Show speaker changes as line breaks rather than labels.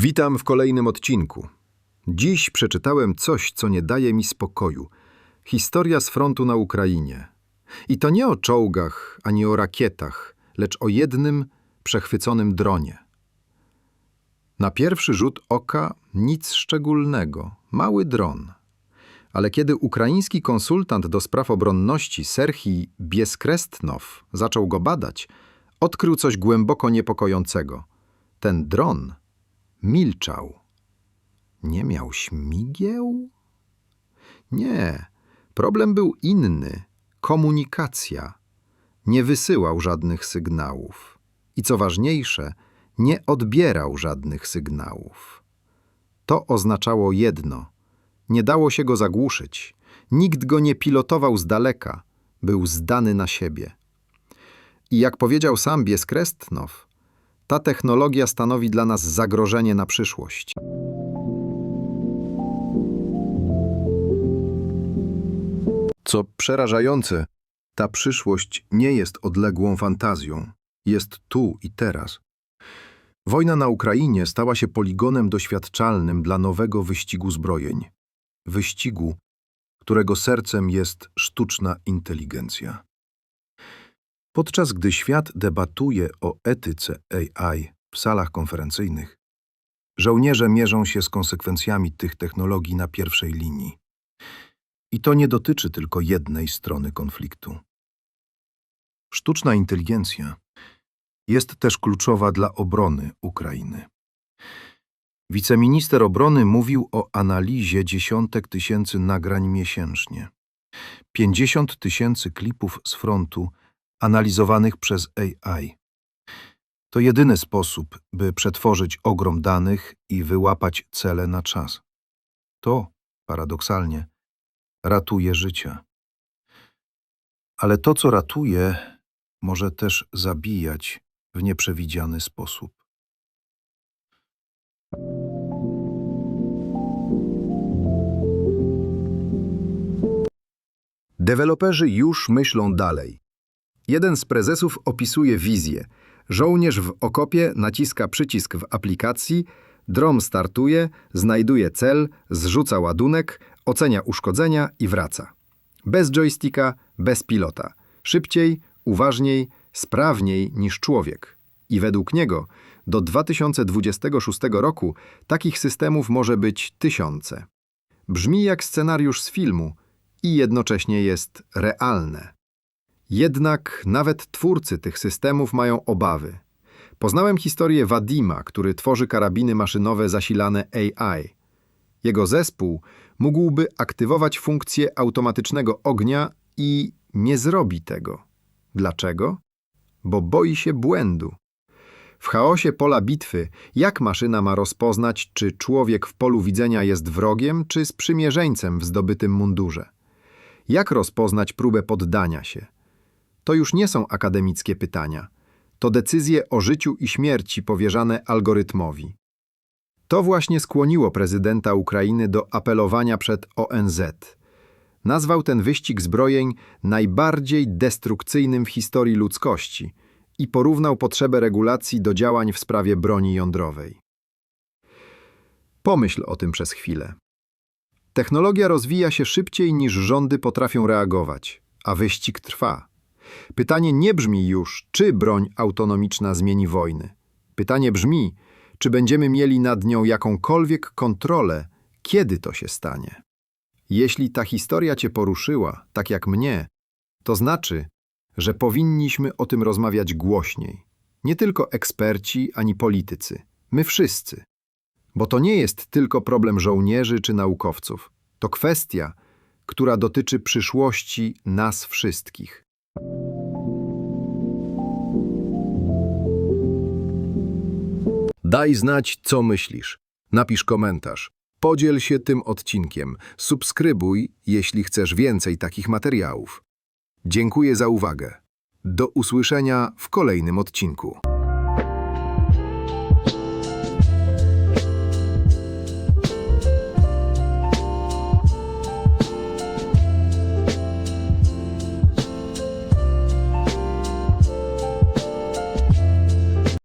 Witam w kolejnym odcinku. Dziś przeczytałem coś, co nie daje mi spokoju. Historia z frontu na Ukrainie. I to nie o czołgach ani o rakietach, lecz o jednym przechwyconym dronie. Na pierwszy rzut oka nic szczególnego, mały dron. Ale kiedy ukraiński konsultant do spraw obronności Serhii Bieskrestnow zaczął go badać, odkrył coś głęboko niepokojącego. Ten dron milczał. Nie miał śmigieł? Nie, problem był inny komunikacja. Nie wysyłał żadnych sygnałów. I co ważniejsze, nie odbierał żadnych sygnałów. To oznaczało jedno: nie dało się go zagłuszyć. Nikt go nie pilotował z daleka, był zdany na siebie. I jak powiedział sam Bieskrestnow, ta technologia stanowi dla nas zagrożenie na przyszłość. Co przerażające, ta przyszłość nie jest odległą fantazją, jest tu i teraz. Wojna na Ukrainie stała się poligonem doświadczalnym dla nowego wyścigu zbrojeń. Wyścigu, którego sercem jest sztuczna inteligencja. Podczas gdy świat debatuje o etyce AI w salach konferencyjnych, żołnierze mierzą się z konsekwencjami tych technologii na pierwszej linii. I to nie dotyczy tylko jednej strony konfliktu. Sztuczna inteligencja jest też kluczowa dla obrony Ukrainy. Wiceminister obrony mówił o analizie dziesiątek tysięcy nagrań miesięcznie. 50 tysięcy klipów z frontu analizowanych przez AI. To jedyny sposób, by przetworzyć ogrom danych i wyłapać cele na czas. To, paradoksalnie, ratuje życia. Ale to, co ratuje, może też zabijać w nieprzewidziany sposób.
Deweloperzy już myślą dalej. Jeden z prezesów opisuje wizję. Żołnierz w okopie naciska przycisk w aplikacji, dron startuje, znajduje cel, zrzuca ładunek, ocenia uszkodzenia i wraca. Bez joysticka, bez pilota. Szybciej, uważniej, sprawniej niż człowiek. I według niego do 2026 roku takich systemów może być tysiące. Brzmi jak scenariusz z filmu i jednocześnie jest realne. Jednak nawet twórcy tych systemów mają obawy. Poznałem historię Wadima, który tworzy karabiny maszynowe zasilane AI. Jego zespół mógłby aktywować funkcję automatycznego ognia i nie zrobi tego. Dlaczego? Bo boi się błędu. W chaosie pola bitwy, jak maszyna ma rozpoznać, czy człowiek w polu widzenia jest wrogiem, czy sprzymierzeńcem w zdobytym mundurze? Jak rozpoznać próbę poddania się? To już nie są akademickie pytania. To decyzje o życiu i śmierci powierzane algorytmowi. To właśnie skłoniło prezydenta Ukrainy do apelowania przed ONZ. Nazwał ten wyścig zbrojeń najbardziej destrukcyjnym w historii ludzkości i porównał potrzebę regulacji do działań w sprawie broni jądrowej. Pomyśl o tym przez chwilę. Technologia rozwija się szybciej niż rządy potrafią reagować, a wyścig trwa. Pytanie nie brzmi już, czy broń autonomiczna zmieni wojny. Pytanie brzmi, czy będziemy mieli nad nią jakąkolwiek kontrolę, kiedy to się stanie. Jeśli ta historia Cię poruszyła, tak jak mnie, to znaczy, że powinniśmy o tym rozmawiać głośniej. Nie tylko eksperci ani politycy, my wszyscy. Bo to nie jest tylko problem żołnierzy czy naukowców. To kwestia, która dotyczy przyszłości nas wszystkich.
Daj znać, co myślisz. Napisz komentarz. Podziel się tym odcinkiem. Subskrybuj, jeśli chcesz więcej takich materiałów. Dziękuję za uwagę. Do usłyszenia w kolejnym odcinku.